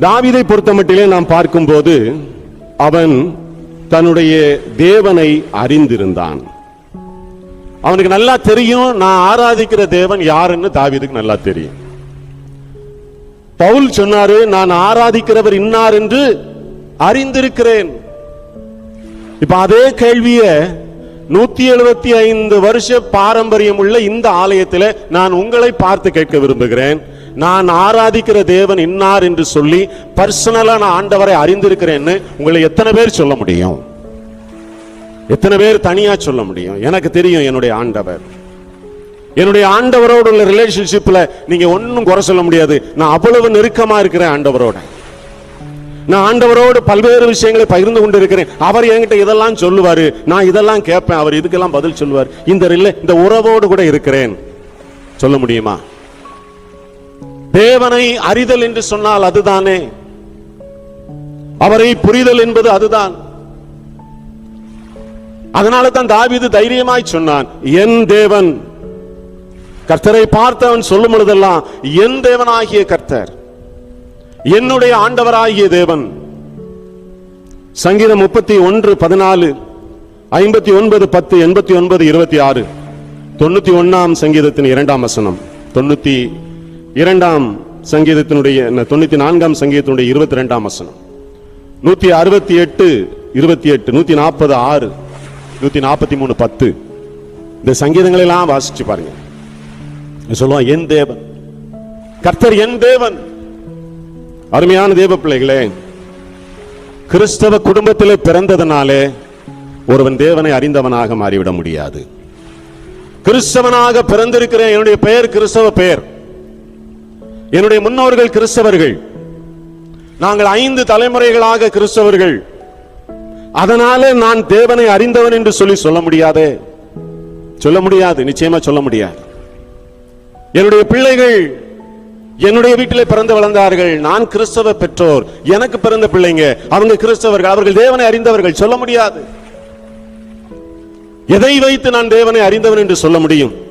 தாவீதை பொறுத்தமட்டிலே நாம் பார்க்கும்போது அவன் தன்னுடைய தேவனை அறிந்திருந்தான். அவனுக்கு நல்லா தெரியும் நான் ஆராதிக்கிற தேவன் யாருன்னு தாவிதுக்கு நல்லா தெரியும். பவுல் சொன்னாரு நான் ஆராதிக்கிறவர் இன்னார் என்று அறிந்திருக்கிறேன். இப்ப அதே கேள்வியை நூத்தி எழுபத்தி ஐந்து வருஷ பாரம்பரியம் உள்ள இந்த ஆலயத்தில் நான் உங்களை பார்த்து கேட்க விரும்புகிறேன். நான் ஆராதிக்கிற தேவன் இன்னார் என்று சொல்லி பர்சனலா நான் ஆண்டவரை அறிந்திருக்கிறேன்னு உங்களை எத்தனை பேர் சொல்ல முடியும்? எத்தனை பேர் தனியா சொல்ல முடியும்? எனக்கு தெரியும் என்னுடைய ஆண்டவர். என்னுடைய ஆண்டவரோடு உள்ள ரிலேஷன்ஷிப்ல நீங்க ஒன்னும் குறை சொல்ல முடியாது. நான் அவ்வளவு நெருக்கமா இருக்கிறேன் ஆண்டவரோட. நான் ஆண்டவரோடு பல்வேறு விஷயங்களை பகிர்ந்து கொண்டு இருக்கிறேன் அவர் என்கிட்ட இதெல்லாம் சொல்லுவார். நான் இதெல்லாம் கேட்பேன். அவர் இதுக்கெல்லாம் பதில் சொல்லுவார். இந்த இந்த உறவோடு கூட இருக்கிறேன். சொல்ல முடியுமா? தேவனை அறிதல் என்று சொன்னால் அதுதானே. அவரை புரிதல் என்பது அதுதான். அதனால தான் தாவிது தைரியமாய் சொன்னான் என் தேவன். கர்த்தரை பார்த்தவன் சொல்லும் பொழுதெல்லாம் என் தேவனாகிய கர்த்தர். என்னுடைய ஆண்டவராகிய தேவன். சங்கீதம் முப்பத்தி ஒன்று பதினாலு ஐம்பத்தி ஒன்பது பத்து எண்பத்தி ஒன்பது இருபத்தி ஆறு. தொண்ணூத்தி ஒன்னாம் சங்கீதத்தின் இரண்டாம் வசனம். தொண்ணூத்தி இரண்டாம் சங்கீதத்தினுடைய தொண்ணூத்தி நான்காம் சங்கீதத்தினுடைய இருபத்தி ரெண்டாம் வசனம். நூத்தி அறுபத்தி எட்டு இருபத்தி எட்டு நூத்தி நாற்பது ஆறு நூத்தி நாற்பத்தி மூணு பத்து. இந்த சங்கீதங்களை எல்லாம் வாசிச்சு பாருங்க. சொல்லுவான் என் தேவன். கர்த்தர் என் தேவன். அருமையான தேவ பிள்ளைகளே கிறிஸ்தவ குடும்பத்திலே பிறந்ததனாலே ஒருவன் தேவனை அறிந்தவனாக மாறிவிட முடியாது. கிறிஸ்தவனாக பிறந்திருக்கிறேன் என்னுடைய பெயர் கிறிஸ்தவ பெயர். என்னுடைய முன்னோர்கள் கிறிஸ்தவர்கள். நாங்கள் ஐந்து தலைமுறைகளாக கிறிஸ்தவர்கள். அதனாலே நான் தேவனை அறிந்தவன் என்று சொல்லி சொல்ல முடியாதே. சொல்ல முடியாது நிச்சயமா சொல்ல முடியாது. என்னுடைய பிள்ளைகள் என்னுடைய வீட்டிலே பிறந்து வளர்ந்தார்கள். நான் கிறிஸ்தவ பெற்றோர். எனக்கு பிறந்த பிள்ளைங்க. அவங்க கிறிஸ்தவர்கள். அவர்கள் தேவனை அறிந்தவர்கள். சொல்ல முடியாது. எதை வைத்து நான் தேவனை அறிந்தவன் என்று சொல்ல முடியும்?